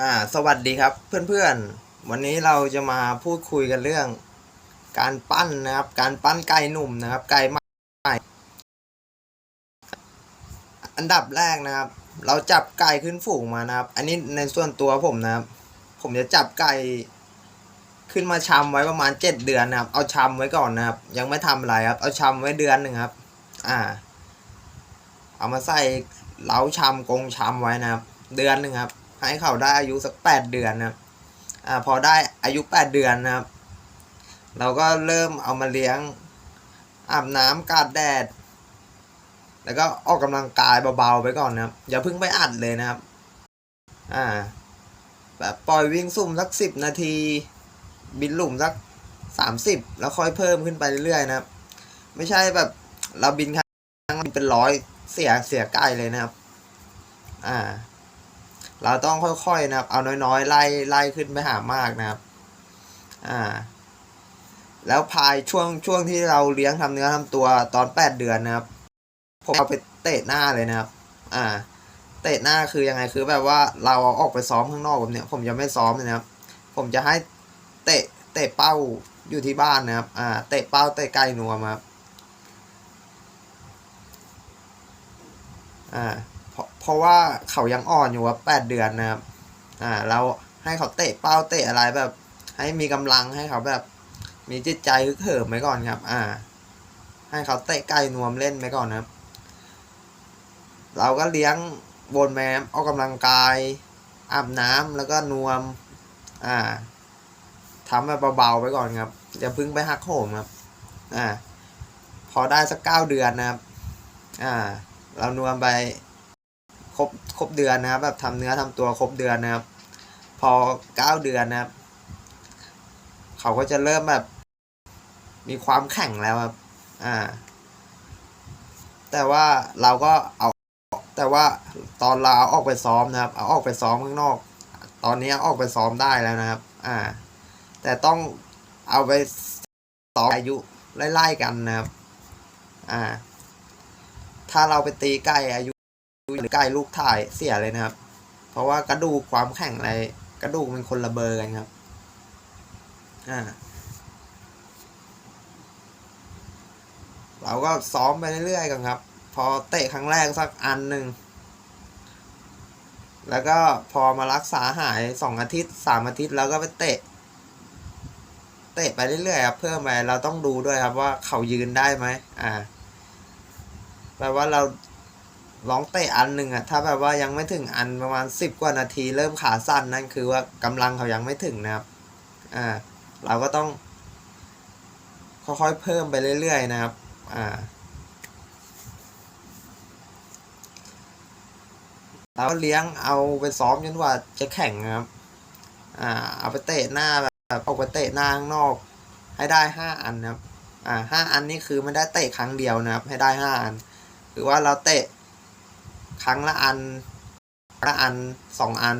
อ่าสวัสดีครับเพื่อนๆ วันนี้เราจะมาพูดคุยกันเรื่อง การปั้นนะครับ การปั้นไก่หนุ่มนะครับไก่ใหม่อันดับแรกนะครับ เราจับไก่ขึ้นฝูงมานะครับ อันนี้ในส่วนตัวผมนะครับ ผมจะจับไก่ขึ้นมาชำไว้ประมาณเจ็ดเดือนนะครับ เอาชำไว้ก่อนนะครับ ยังไม่ทำอะไรครับ เอาชำไว้เดือนหนึ่งครับ อ่า เอามาใส่เล้าชำกงชำไว้นะครับ เดือนหนึ่งครับ ให้เขาได้อายุสักแปดเดือนนะครับอ่าพอได้อายุแปดเดือนนะครับ เราก็เริ่มเอามาเลี้ยงอาบน้ำกาดแดด แล้วก็ออกกำลังกายเบาๆไปก่อนนะครับอย่าเพิ่งไปอัดเลยนะครับ อ่า แบบปล่อยวิ่งสุ่มสักสิบนาที บินหลุมสักสามสิบแล้วค่อยเพิ่มขึ้นไปเรื่อยๆนะครับ ไม่ใช่แบบเราบินครั้งเป็นร้อยเสียเสียใกล้เลยนะครับ อ่า เราต้องค่อยๆนะครับ เอาน้อยๆ ไล่ไล่ขึ้นไปหามากนะครับ อ่า แล้วภายช่วงช่วงที่เราเลี้ยงทำเนื้อทำตัวตอนแปดเดือนนะครับ ผมเอาไปเตะหน้าเลยนะครับ อ่า เตะหน้าคือยังไงคือแบบว่าเราเอาออกไปซ้อมข้างนอกแบบเนี้ยผมจะไม่ซ้อมเลยนะครับ ผมจะให้เตะเตะเป้าอยู่ที่บ้านนะครับ อ่า เตะเป้าเตะไกลนัวมาครับอ่า เพราะว่าเขายังอ่อนอยู่ว่าแปดเดือนนะครับอ่าเราให้เขาเตะเป้าเตะอะไรแบบ ให้มีกำลังให้เขาแบบ มีจิตใจฮึกเหิมไว้ก่อนครับ อ่า ให้เขาเตะไก่นวมเล่นไปก่อนนะครับ เราก็เลี้ยงบนแมมออกกำลังกาย อาบน้ำแล้วก็นวม อ่าทำแบบเบาๆไปก่อนครับอย่าพึ่งไปหักโหมครับ อ่า พอได้สักเก้าเดือนนะครับ อ่า เรานวมไป ครบครบเดือนนะครับแบบทำเนื้อทำตัวครบเดือนนะครับ พอเก้าเดือนนะครับ เขาก็จะเริ่มแบบ มีความแข็งแล้วครับ อ่า แต่ว่าเราก็เอา แต่ว่าตอนเราเอาออกไปซ้อมนะครับ เอาออกไปซ้อมข้างนอก ตอนนี้เอาออกไปซ้อมได้แล้วนะครับ อ่า แต่ต้องเอาไปซ้อมอายุไล่ๆกันนะครับ อ่า ถ้าเราไปตีไก่อายุ หรือไก่ลูกถ่ายเสียเลยนะครับ เพราะว่ากระดูกความแข็งอะไรกระดูกเป็นคนละเบอร์กันครับ อ่า เราก็ซ้อมไปเรื่อยๆกันครับ พอเตะครั้งแรกสักอันหนึ่ง แล้วก็พอมารักษาหายสองอาทิตย์สามอาทิตย์แล้วก็ไปเตะ เตะไปเรื่อยๆครับ เพิ่มไปเราต้องดูด้วยครับว่าเขายืนได้ไหม อ่าแปลว่าเรา ลองเตะอันหนึ่งอะถ้าแบบว่ายังไม่ถึงอันประมาณสิบกว่านาทีเริ่มขาสั้นนั่นคือว่ากำลังเขายังไม่ถึงนะครับอ่าเราก็ต้อง ค่อยๆเพิ่มไปเรื่อยๆนะครับอ่าเราเลี้ยงเอาไปซ้อมจนกว่าจะแข่งนะครับอ่าเอาไปเตะหน้าแบบออกไปเตะหน้าข้างนอก ให้ได้ห้าอันนะครับอ่าห้าอันนี่คือไม่ได้เตะครั้งเดียวนะครับ ให้ได้ห้าอัน หรือว่าเราเตะ ครั้งละอันละอันสองอัน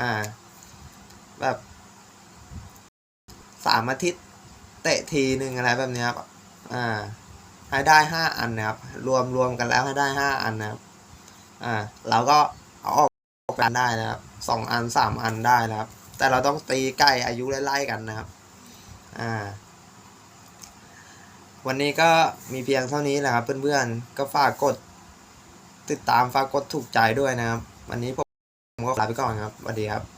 อ่า แบบสามอาทิตย์เตะทีหนึ่งอะไรแบบนี้ครับ อ่า ให้ได้ห้าอันนะครับ รวมรวมกันแล้วให้ได้ห้าอันนะครับ อ่า เราก็เอาออกกันได้นะครับสองอันสามอันได้นะครับ แต่เราต้องตีใกล้อายุไล่ๆกันนะครับ อ่า วันนี้ก็มีเพียงเท่านี้แหละครับเพื่อนๆ ก็ฝากกด ติดตามฝากกดถูกใจด้วยนะครับ วันนี้ผมก็ลาไปก่อนครับสวัสดีครับ